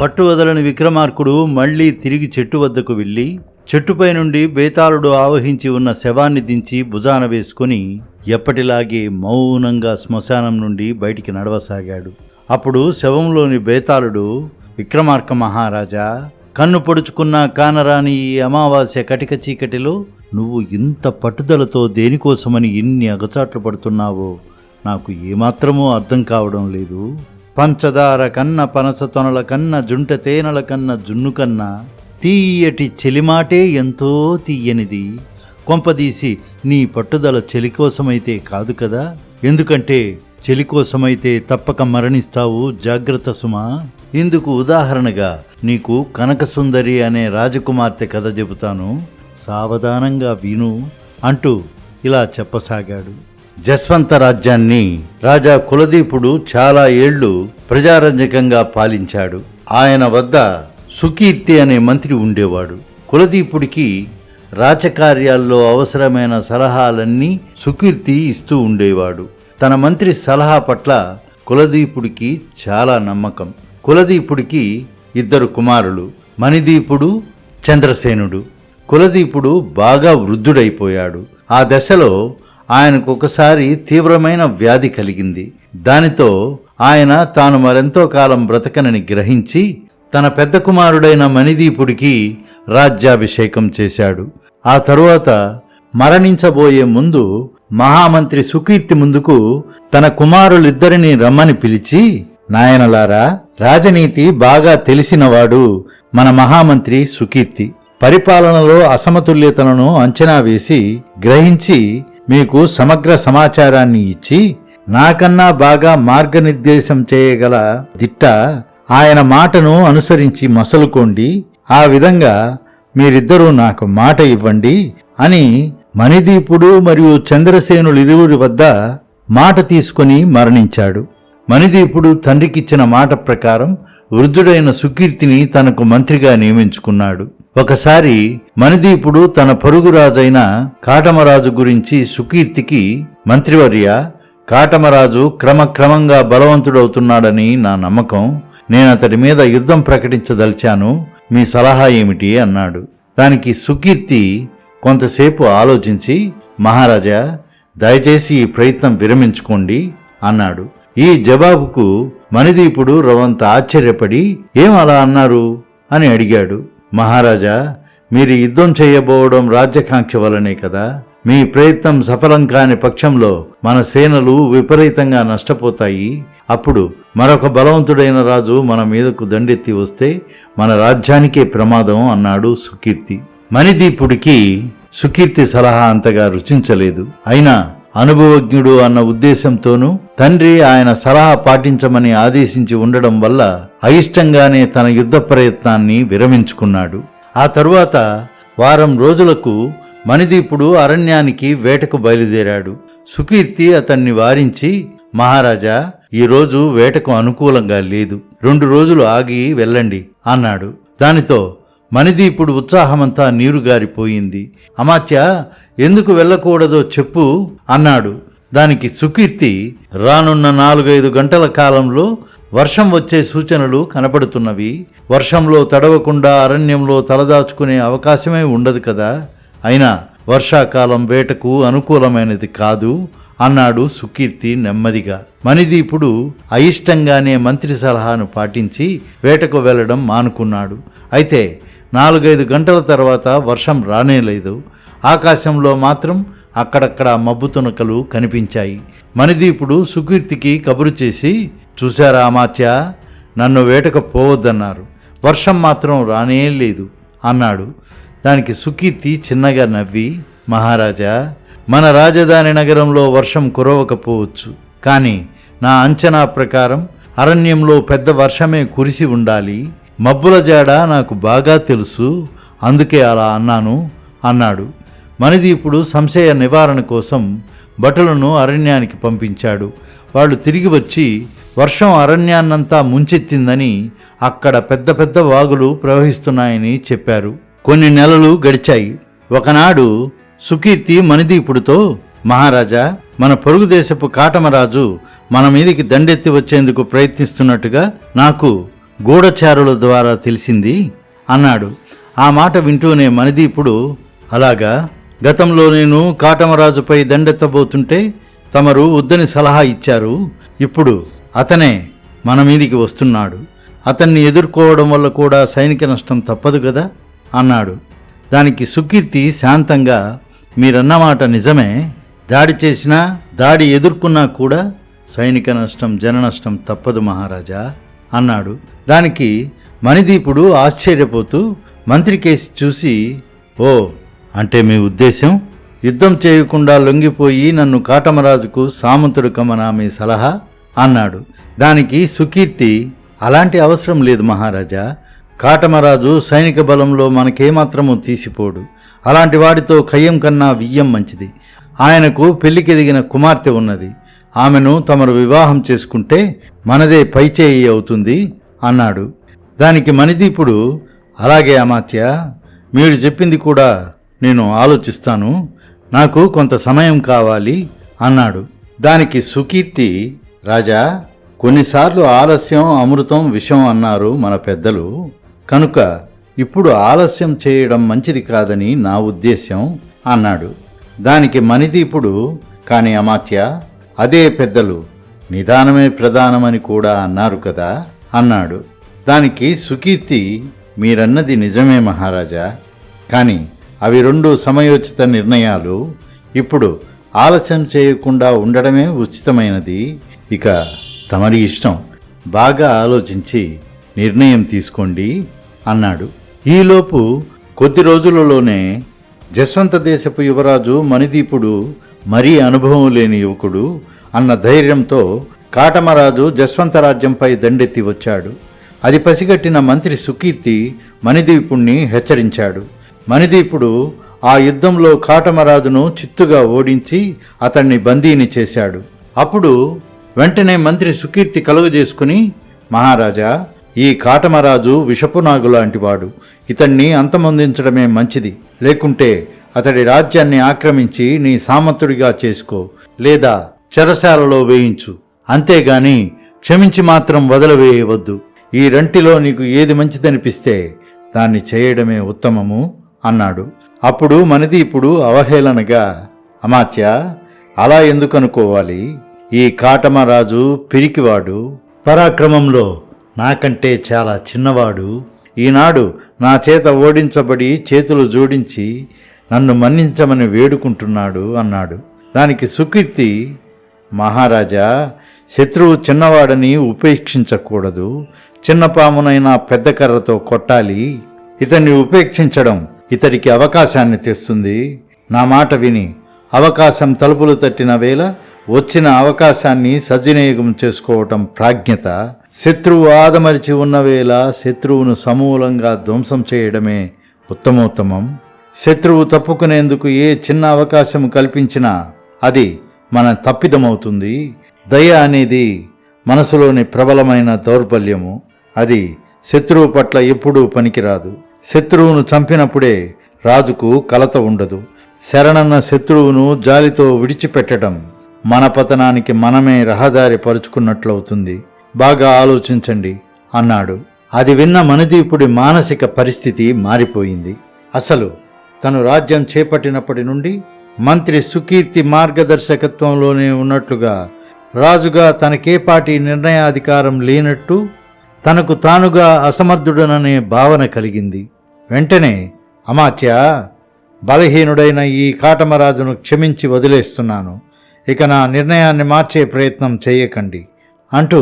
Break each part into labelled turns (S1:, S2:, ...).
S1: పట్టు వదలని విక్రమార్కుడు మళ్ళీ తిరిగి చెట్టు వద్దకు వెళ్ళి చెట్టుపై నుండి బేతాళుడు ఆవహించి ఉన్న శవాన్ని దించి భుజాన వేసుకుని ఎప్పటిలాగే మౌనంగా శ్మశానం నుండి బయటికి నడవసాగాడు. అప్పుడు శవంలోని బేతాళుడు విక్రమార్క మహారాజా కన్ను పొడుచుకున్న కానరాని ఈ అమావాస్య కటిక చీకటిలో నువ్వు ఇంత పట్టుదలతో దేనికోసమని ఇన్ని అగచాట్లు పడుతున్నావో నాకు ఏమాత్రమూ అర్థం కావడం లేదు. పంచదార కన్న పనస తొనల కన్న జుంట తేనెల కన్న జున్ను కన్నా తీయటి చెలిమాటే ఎంతో తీయనిది. కొంపదీసి నీ పట్టుదల చెలి కోసమైతే కాదు కదా? ఎందుకంటే చెలికోసమైతే తప్పక మరణిస్తావు జాగ్రత్త సుమా. ఇందుకు ఉదాహరణగా నీకు కనకసుందరి అనే రాజకుమార్తె కథ చెబుతాను. సావధానంగా విను అంటూ ఇలా చెప్పసాగాడు. జస్వంత రాజ్యాన్ని రాజా కులదీపుడు చాలా ఏళ్ళు ప్రజారంజకంగా పాలించాడు. ఆయన వద్ద సుకీర్తి అనే మంత్రి ఉండేవాడు. కులదీపుడికి రాచకార్యాల్లో అవసరమైన సలహాలన్నీ సుకీర్తి ఇస్తూ ఉండేవాడు. తన మంత్రి సలహా పట్ల కులదీపుడికి చాలా నమ్మకం. కులదీపుడికి ఇద్దరు కుమారులు మణిదీపుడు చంద్రసేనుడు. కులదీపుడు బాగా వృద్ధుడైపోయాడు. ఆ దశలో ఆయనకు ఒకసారి తీవ్రమైన వ్యాధి కలిగింది. దానితో ఆయన తాను మరెంతో కాలం బ్రతకనని గ్రహించి తన పెద్ద కుమారుడైన మణిదీపుడికి రాజ్యాభిషేకం చేశాడు. ఆ తరువాత మరణించబోయే ముందు మహామంత్రి సుకీర్తి ముందుకు తన కుమారులిద్దరిని రమ్మని పిలిచి నాయనలారా రాజనీతి బాగా తెలిసినవాడు మన మహామంత్రి సుకీర్తి. పరిపాలనలో అసమతుల్యతలను అంచనా వేసి గ్రహించి మీకు సమగ్ర సమాచారాన్ని ఇచ్చి నాకన్నా బాగా మార్గనిర్దేశం చేయగల దిట్ట ఆయన మాటను అనుసరించి మసలుకోండి. ఆ విధంగా మీరిద్దరూ నాకు మాట ఇవ్వండి అని మణిదీపుడు మరియు చంద్రసేనులిరువురి వద్ద మాట తీసుకొని మరణించాడు. మణిదీపుడు తండ్రికిచ్చిన మాట ప్రకారం వృద్ధుడైన సుకీర్తిని తనకు మంత్రిగా నియమించుకున్నాడు. ఒకసారి మణిదీపుడు తన పొరుగురాజైన కాటమరాజు గురించి సుకీర్తికి మంత్రివర్య కాటమరాజు క్రమక్రమంగా బలవంతుడవుతున్నాడని నా నమ్మకం. నేను అతడి మీద యుద్ధం ప్రకటించదలిచాను. మీ సలహా ఏమిటి అన్నాడు. దానికి సుకీర్తి కొంతసేపు ఆలోచించి మహారాజా దయచేసి ఈ ప్రయత్నం విరమించుకోండి అన్నాడు. ఈ జవాబుకు మణిదీపుడు రవంత ఆశ్చర్యపడి ఏం అలా అన్నారు అని అడిగాడు. మహారాజా మీరు యుద్ధం చేయబోవడం రాజ్యకాంక్ష వలనే కదా? మీ ప్రయత్నం సఫలం కాని పక్షంలో మన సేనలు విపరీతంగా నష్టపోతాయి. అప్పుడు మరొక బలవంతుడైన రాజు మన మీదకు దండెత్తి వస్తే మన రాజ్యానికే ప్రమాదం అన్నాడు సుకీర్తి. మణిదీపుడికి సుకీర్తి సలహా అంతగా రుచించలేదు. అయినా అనుభవజ్ఞుడు అన్న ఉద్దేశంతోనూ తండ్రి ఆయన సలహా పాటించమని ఆదేశించి ఉండడం వల్ల అయిష్టంగానే తన యుద్ధ ప్రయత్నాన్ని విరమించుకున్నాడు. ఆ తరువాత వారం రోజులకు మణిదీపుడు అరణ్యానికి వేటకు బయలుదేరాడు. సుకీర్తి అతన్ని వారించి మహారాజా ఈరోజు వేటకు అనుకూలంగా లేదు. రెండు రోజులు ఆగి వెళ్ళండి అన్నాడు. దానితో మణిదీపుడు ఉత్సాహమంతా నీరుగారిపోయింది. అమాత్య ఎందుకు వెళ్ళకూడదో చెప్పు అన్నాడు. దానికి సుకీర్తి రానున్న నాలుగైదు గంటల కాలంలో వర్షం వచ్చే సూచనలు కనపడుతున్నవి. వర్షంలో తడవకుండా అరణ్యంలో తలదాచుకునే అవకాశమే ఉండదు కదా. అయినా వర్షాకాలం వేటకు అనుకూలమైనది కాదు. అన్నాడు సుకీర్తి నెమ్మదిగా. మణిదీపుడు అయిష్టంగానే మంత్రి సలహాను పాటించి వేటకు వెళ్ళడం మానుకున్నాడు. అయితే నాలుగైదు గంటల తర్వాత వర్షం రానేలేదు ఆకాశంలో మాత్రం అక్కడక్కడ మబ్బు తునకలు కనిపించాయి. మణిదీపుడు సుకీర్తికి కబురు చేసి చూశారా అమాత్య నన్ను వేటకు పోవద్దన్నారు. వర్షం మాత్రం రానే లేదు అన్నాడు. దానికి సుకీర్తి చిన్నగా నవ్వి మహారాజా మన రాజధాని నగరంలో వర్షం కురవకపోవచ్చు కానీ నా అంచనా ప్రకారం అరణ్యంలో పెద్ద వర్షమే కురిసి ఉండాలి. మబ్బుల జాడ నాకు బాగా తెలుసు అందుకే అలా అన్నాను అన్నాడు. మణిదీపుడు సంశయ నివారణ కోసం భటులను అరణ్యానికి పంపించాడు. వాళ్ళు తిరిగి వచ్చి వర్షం అరణ్యాన్నంతా ముంచెత్తిందని అక్కడ పెద్ద పెద్ద వాగులు ప్రవహిస్తున్నాయని చెప్పారు. కొన్ని నెలలు గడిచాయి. ఒకనాడు సుకీర్తి మణిదీపుడితో మహారాజా మన పొరుగుదేశపు కాటమరాజు మన మీదికి దండెత్తి వచ్చేందుకు ప్రయత్నిస్తున్నట్టుగా నాకు గూఢచారుల ద్వారా తెలిసింది అన్నాడు. ఆ మాట వింటూనే మణిదీపుడు అలాగా గతంలో నేను కాటమరాజుపై దండెత్తబోతుంటే తమరు వద్దని సలహా ఇచ్చారు. ఇప్పుడు అతనే మన మీదికి వస్తున్నాడు. అతన్ని ఎదుర్కోవడం వల్ల కూడా సైనిక నష్టం తప్పదు కదా అన్నాడు. దానికి సుకీర్తి శాంతంగా మీరన్నమాట నిజమే. దాడి చేసినా దాడి ఎదుర్కొన్నా కూడా సైనిక నష్టం జన నష్టం తప్పదు మహారాజా అన్నాడు. దానికి మణిదీపుడు ఆశ్చర్యపోతూ మంత్రి కేసి చూసి ఓ అంటే మీ ఉద్దేశం యుద్ధం చేయకుండా లొంగిపోయి నన్ను కాటమరాజుకు సామంతుడు కమనా మీ సలహా? అన్నాడు. దానికి సుకీర్తి అలాంటి అవసరం లేదు మహారాజా. కాటమరాజు సైనిక బలంలో మనకేమాత్రమూ తీసిపోడు. అలాంటి వాడితో కయ్యం కన్నా వియ్యం మంచిది. ఆయనకు పెళ్ళికెదిగిన కుమార్తె ఉన్నది. ఆమెను తమరు వివాహం చేసుకుంటే మనదే పైచేయి అవుతుంది అన్నాడు. దానికి మణిదీపుడు అలాగే అమాత్య మీరు చెప్పింది కూడా నేను ఆలోచిస్తాను. నాకు కొంత సమయం కావాలి అన్నాడు. దానికి సుకీర్తి రాజా కొన్నిసార్లు ఆలస్యం అమృతం విషం అన్నారు మన పెద్దలు. కనుక ఇప్పుడు ఆలస్యం చేయడం మంచిది కాదని నా ఉద్దేశ్యం అన్నాడు. దానికి మనిదీపుడు కాని అమాత్య అదే పెద్దలు నిదానమే ప్రధానమని కూడా అన్నారు కదా అన్నాడు. దానికి సుకీర్తి మీరన్నది నిజమే మహారాజా కానీ అవి రెండు సమయోచిత నిర్ణయాలు. ఇప్పుడు ఆలస్యం చేయకుండా ఉండడమే ఉచితమైనది ఇక తమరి ఇష్టం. బాగా ఆలోచించి నిర్ణయం తీసుకోండి అన్నాడు. ఈలోపు కొద్ది రోజులలోనే జస్వంత దేశపు యువరాజు మణిదీపుడు మరీ అనుభవం లేని యువకుడు అన్న ధైర్యంతో కాటమరాజు జస్వంత రాజ్యంపై దండెత్తి వచ్చాడు. అది పసిగట్టిన మంత్రి సుకీర్తి మణిదీపుణ్ణి హెచ్చరించాడు. మణిదీపుడు ఆ యుద్ధంలో కాటమరాజును చిత్తుగా ఓడించి అతన్ని బందీని చేశాడు. అప్పుడు వెంటనే మంత్రి సుకీర్తి కలుగజేసుకుని మహారాజా ఈ కాటమరాజు విషపునాగు లాంటివాడు ఇతన్ని అంతమొందించడమే మంచిది. లేకుంటే అతడి రాజ్యాన్ని ఆక్రమించి నీ సామంతుడిగా చేసుకో. లేదా చెరసాలలో వేయించు. అంతేగాని క్షమించి మాత్రం వదలవేయవద్దు. ఈ రెంటిలో నీకు ఏది మంచిదనిపిస్తే దాన్ని చేయడమే ఉత్తమము అన్నాడు. అప్పుడు మనదీపుడు అవహేళనగా అమాత్య అలా ఎందుకనుకోవాలి? ఈ కాటమరాజు పిరికివాడు. పరాక్రమంలో నాకంటే చాలా చిన్నవాడు. ఈనాడు నా చేత ఓడించబడి చేతులు జోడించి నన్ను మన్నించమని వేడుకుంటున్నాడు అన్నాడు. దానికి సుకీర్తి మహారాజా శత్రువు చిన్నవాడని ఉపేక్షించకూడదు. చిన్న పామునైనా పెద్ద కర్రతో కొట్టాలి. ఇతన్ని ఉపేక్షించడం ఇతడికి అవకాశాన్ని తెస్తుంది. నా మాట విని అవకాశం తలుపులు తట్టిన వేళ వచ్చిన అవకాశాన్ని సద్వినియోగం చేసుకోవటం ప్రాజ్ఞత. శత్రువు ఆదమరిచి ఉన్న వేళ శత్రువును సమూలంగా ధ్వంసం చేయడమే ఉత్తమోత్తమం. శత్రువు తప్పుకునేందుకు ఏ చిన్న అవకాశం కల్పించినా అది మన తప్పిదమవుతుంది. దయ అనేది మనసులోని ప్రబలమైన దౌర్బల్యము. అది శత్రువు పట్ల ఎప్పుడూ పనికిరాదు. శత్రువును చంపినప్పుడే రాజుకు కలత ఉండదు. శరణన్న శత్రువును జాలితో విడిచిపెట్టడం మన పతనానికి మనమే రహదారి పరుచుకున్నట్లవుతుంది. బాగా ఆలోచించండి అన్నాడు. అది విన్న మనదీపుడి మానసిక పరిస్థితి మారిపోయింది. అసలు తను రాజ్యం చేపట్టినప్పటి నుండి మంత్రి సుకీర్తి మార్గదర్శకత్వంలోనే ఉన్నట్లుగా రాజుగా తనకేపాటి నిర్ణయాధికారం లేనట్టు తనకు తానుగా అసమర్థుడననే భావన కలిగింది. వెంటనే అమాత్య బలహీనుడైన ఈ కాటమరాజును క్షమించి వదిలేస్తున్నాను. ఇక నా నిర్ణయాన్ని మార్చే ప్రయత్నం చేయకండి అంటూ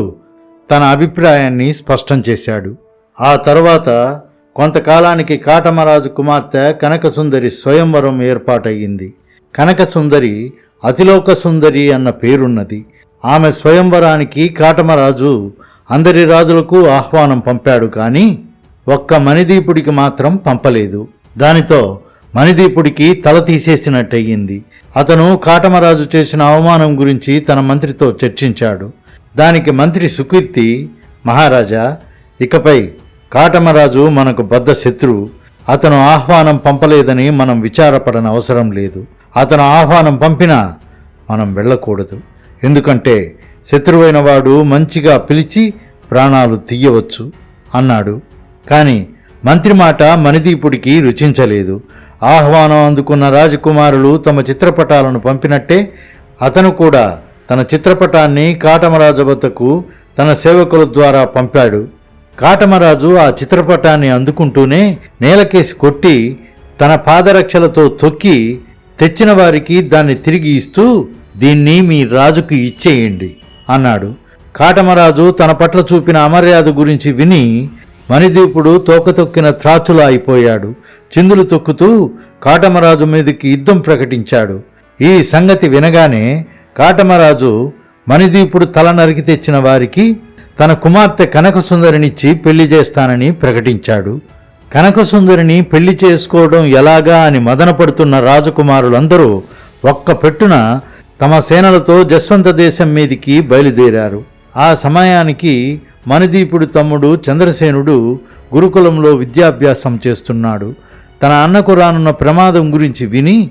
S1: తన అభిప్రాయాన్ని స్పష్టం చేశాడు. ఆ తర్వాత కొంతకాలానికి కాటమరాజు కుమార్తె కనకసుందరి స్వయంవరం ఏర్పాటయ్యింది. కనకసుందరి అతిలోక సుందరి అన్న పేరున్నది. ఆమె స్వయంవరానికి కాటమరాజు అందరి రాజులకు ఆహ్వానం పంపాడు కానీ ఒక్క మణిదీపుడికి మాత్రం పంపలేదు. దానితో మణిదీపుడికి తల తీసేసినట్టయింది అతను కాటమరాజు చేసిన అవమానం గురించి తన మంత్రితో చర్చించాడు. దానికి మంత్రి సుకీర్తి మహారాజా ఇకపై కాటమరాజు మనకు బద్ద శత్రువు అతను ఆహ్వానం పంపలేదని మనం విచారపడన అవసరం లేదు. అతను ఆహ్వానం పంపినా మనం వెళ్ళకూడదు. ఎందుకంటే శత్రువైన వాడు మంచిగా పిలిచి ప్రాణాలు తీయవచ్చు అన్నాడు. కానీ మంత్రి మాట మణిదీపుడికి రుచించలేదు. ఆహ్వానం అందుకున్న రాజకుమారులు తమ చిత్రపటాలను పంపినట్టే అతను కూడా తన చిత్రపటాన్ని కాటమరాజు వద్దకు తన సేవకుల ద్వారా పంపాడు. కాటమరాజు ఆ చిత్రపటాన్ని అందుకుంటూనే నేలకేసి కొట్టి తన పాదరక్షలతో తొక్కి తెచ్చిన వారికి దాన్ని తిరిగి ఇస్తూ దీన్ని మీ రాజుకు ఇచ్చేయండి అన్నాడు. కాటమరాజు తన పట్ల చూపిన అమర్యాద గురించి విని మణిదీపుడు తోక తొక్కిన త్రాచులా అయిపోయాడు చిందులు తొక్కుతూ కాటమరాజు మీదకి యుద్ధం ప్రకటించాడు. ఈ సంగతి వినగానే కాటమరాజు మణిదీపుడు తల నరికి తెచ్చిన వారికి తన కుమార్తె కనకసుందరినిచ్చి పెళ్ళి చేస్తానని ప్రకటించాడు. కనకసుందరిని పెళ్ళి చేసుకోవడం ఎలాగా అని మదనపడుతున్న రాజకుమారులందరూ ఒక్క పెట్టున తమ సేనలతో జస్వంత దేశం మీదికి బయలుదేరారు. ఆ సమయానికి మణిదీపుడి తమ్ముడు చంద్రసేనుడు గురుకులంలో విద్యాభ్యాసం చేస్తున్నాడు. తన అన్నకు రానున్న ప్రమాదం గురించి విని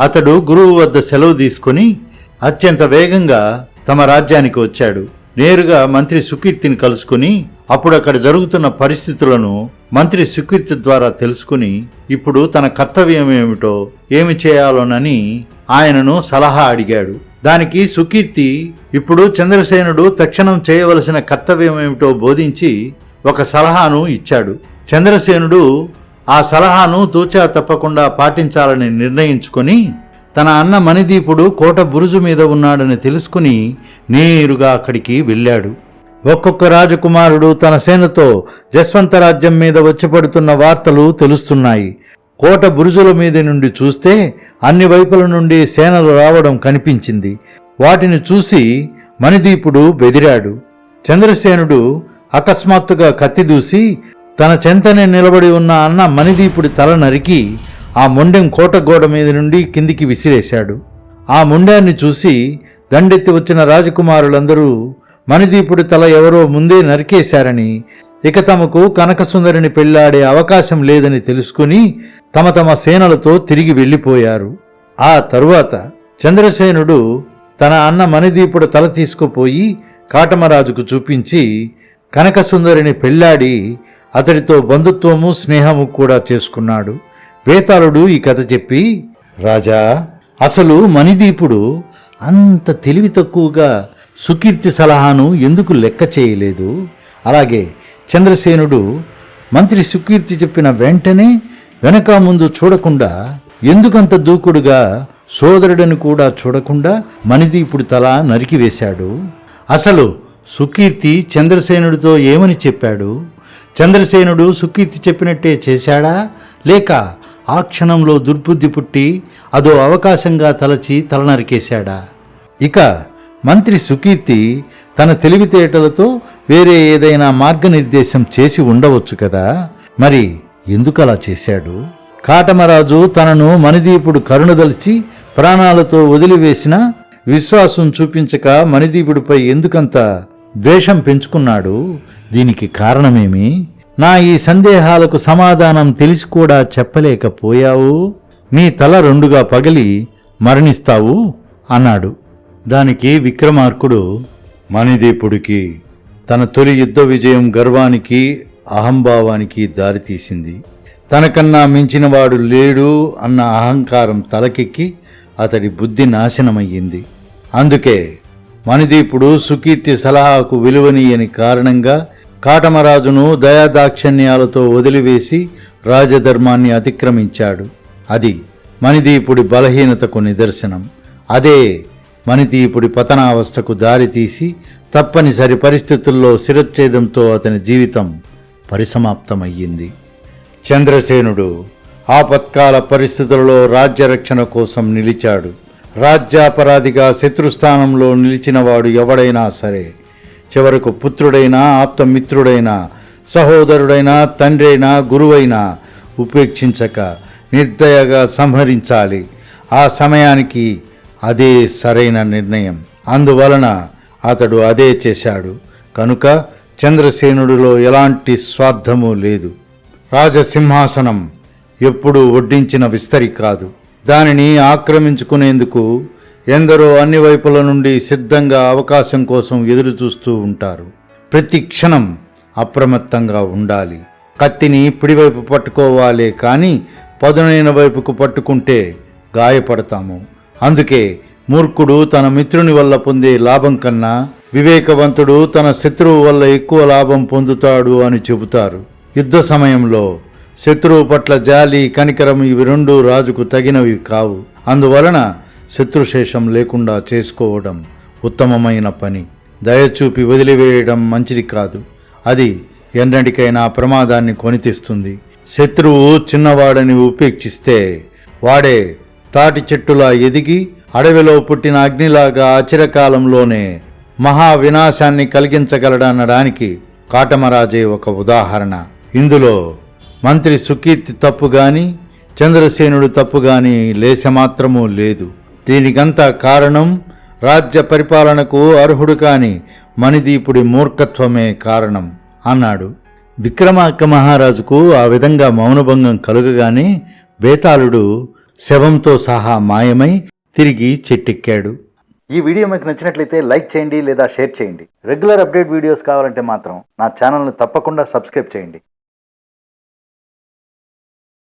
S1: అతడు గురువు వద్ద సెలవు తీసుకొని అత్యంత వేగంగా తమ రాజ్యానికి వచ్చాడు. నేరుగా మంత్రి సుకీర్తిని కలుసుకుని అప్పుడు అక్కడ జరుగుతున్న పరిస్థితులను మంత్రి సుకీర్తి ద్వారా తెలుసుకుని ఇప్పుడు తన కర్తవ్యం ఏమిటో ఏమి చేయాలోనని ఆయనను సలహా అడిగాడు. దానికి సుకీర్తి ఇప్పుడు చంద్రసేనుడు తక్షణం చేయవలసిన కర్తవ్యం ఏమిటో బోధించి ఒక సలహాను ఇచ్చాడు. చంద్రసేనుడు ఆ సలహాను తూచా తప్పకుండా పాటించాలని నిర్ణయించుకొని తన అన్న మణిదీపుడు కోట బురుజు మీద ఉన్నాడని తెలుసుకుని నేరుగా అక్కడికి వెళ్ళాడు. ఒక్కొక్క రాజకుమారుడు తన సేనతో జస్వంత రాజ్యం మీద వచ్చిపడుతున్న వార్తలు తెలుస్తున్నాయి. కోట బురుజుల మీద నుండి చూస్తే అన్ని వైపుల నుండి సేనలు రావడం కనిపించింది. వాటిని చూసి మణిదీపుడు బెదిరాడు. చంద్రసేనుడు అకస్మాత్తుగా కత్తిదూసి తన చెంతనే నిలబడి ఉన్న అన్న మణిదీపుడి తల నరికి ఆ మొండెం కోట గోడ మీద నుండి కిందికి విసిరేశాడు. ఆ ముండాన్ని చూసి దండెత్తి వచ్చిన రాజకుమారులందరూ మణిదీపుడి తల ఎవరో ముందే నరికేశారని ఇక తమకు కనకసుందరిని పెళ్ళాడే అవకాశం లేదని తెలుసుకుని తమ తమ సేనలతో తిరిగి వెళ్ళిపోయారు. ఆ తరువాత చంద్రసేనుడు తన అన్న మణిదీపుడు తల తీసుకుపోయి కాటమరాజుకు చూపించి కనకసుందరిని పెళ్ళాడి అతడితో బంధుత్వము స్నేహము కూడా చేసుకున్నాడు. వేతాళుడు ఈ కథ చెప్పి రాజా అసలు మణిదీపుడు అంత తెలివి తక్కువగా సుకీర్తి సలహాను ఎందుకు లెక్క చేయలేదు? అలాగే చంద్రసేనుడు మంత్రి సుకీర్తి చెప్పిన వెంటనే వెనక ముందు చూడకుండా ఎందుకంత దూకుడుగా సోదరుడని కూడా చూడకుండా మణిదీపుడు తల నరికివేశాడు అసలు సుకీర్తి చంద్రసేనుడితో ఏమని చెప్పాడు? చంద్రసేనుడు సుకీర్తి చెప్పినట్టే చేశాడా? లేక ఆ క్షణంలో దుర్బుద్ధి పుట్టి అదో అవకాశంగా తలచి తల నరికేశాడా ఇక మంత్రి సుకీర్తి తన తెలివితేటలతో వేరే ఏదైనా మార్గనిర్దేశం చేసి ఉండవచ్చు కదా. మరి ఎందుకలా చేశాడు? కాటమరాజు తనను మణిదీపుడు కరుణదలిచి ప్రాణాలతో వదిలివేసిన విశ్వాసం చూపించక మణిదీపుడిపై ఎందుకంత ద్వేషం పెంచుకున్నాడు? దీనికి కారణమేమి? నా ఈ సందేహాలకు సమాధానం తెలిసి కూడా చెప్పలేకపోయావు. నీ తల రెండుగా పగిలి మరణిస్తావు అన్నాడు. దానికి విక్రమార్కుడు మణిదీపుడికి తన తొలి యుద్ధ విజయం గర్వానికి అహంభావానికి దారితీసింది తనకన్నా మించినవాడు లేడు అన్న అహంకారం తలకెక్కి అతడి బుద్ధి నాశనమయ్యింది. అందుకే మణిదీపుడు సుకీర్తి సలహాకు విలువనీయని కారణంగా కాటమరాజును దయాదాక్షిణ్యాలతో వదిలివేసి రాజధర్మాన్ని అతిక్రమించాడు. అది మణిదీపుడి బలహీనతకు నిదర్శనం. అదే మణిదీపుడి పతనావస్థకు దారితీసి తప్పనిసరి పరిస్థితుల్లో శిరచ్ఛేదంతో అతని జీవితం పరిసమాప్తమయ్యింది. చంద్రసేనుడు ఆపత్కాల పరిస్థితులలో రాజ్యరక్షణ కోసం నిలిచాడు. రాజ్యాపరాధిగా శత్రుస్థానంలో నిలిచినవాడు ఎవడైనా సరే చివరకు పుత్రుడైనా ఆప్తమిత్రుడైనా సహోదరుడైనా తండ్రైనా గురువైనా ఉపేక్షించక నిర్దయగా సంహరించాలి. ఆ సమయానికి అదే సరైన నిర్ణయం. అందువలన అతడు అదే చేశాడు. కనుక చంద్రసేనుడిలో ఎలాంటి స్వార్థము లేదు. రాజసింహాసనం ఎప్పుడూ వడ్డించిన విస్తరి కాదు. దానిని ఆక్రమించుకునేందుకు ఎందరో అన్ని వైపుల నుండి సిద్ధంగా అవకాశం కోసం ఎదురు చూస్తూ ఉంటారు. ప్రతి క్షణం అప్రమత్తంగా ఉండాలి. కత్తిని పిడివైపు పట్టుకోవాలే కానీ పదునైన వైపుకు పట్టుకుంటే గాయపడతాము. అందుకే మూర్ఖుడు తన మిత్రుని వల్ల పొందే లాభం కన్నా వివేకవంతుడు తన శత్రువు వల్ల ఎక్కువ లాభం పొందుతాడు అని చెబుతారు. యుద్ధ సమయంలో శత్రువు పట్ల జాలి కనికరం ఇవి రెండు రాజుకు తగినవి కావు. అందువలన శత్రుశేషం లేకుండా చేసుకోవడం ఉత్తమమైన పని. దయచూపి వదిలివేయడం మంచిది కాదు. అది ఎన్నటికైనా ప్రమాదాన్ని కొనితెస్తుంది. శత్రువు చిన్నవాడని ఉపేక్షిస్తే వాడే తాటి చెట్టులా ఎదిగి అడవిలో పుట్టిన అగ్నిలాగా అచిరకాలంలోనే మహా వినాశాన్ని కలిగించగలడనడానికి కాటమరాజే ఒక ఉదాహరణ. ఇందులో మంత్రి సుకీర్తి తప్పు గాని చంద్రసేనుడు తప్పు గాని లేశమాత్రమూ లేదు. దీనికంతా కారణం రాజ్య పరిపాలనకు అర్హుడు కాని మణిదీపుడి మూర్ఖత్వమే కారణం అన్నాడు. విక్రమార్క మహారాజుకు ఆ విధంగా మౌనభంగం కలుగగానే బేతాళుడు శవంతో సహా మాయమై తిరిగి చెట్టెక్కాడు.
S2: ఈ వీడియో మీకు నచ్చినట్లయితే లైక్ చేయండి లేదా షేర్ చేయండి. రెగ్యులర్ అప్డేట్ వీడియోస్ కావాలంటే మాత్రం నా ఛానల్ని తప్పకుండా సబ్స్క్రైబ్ చేయండి.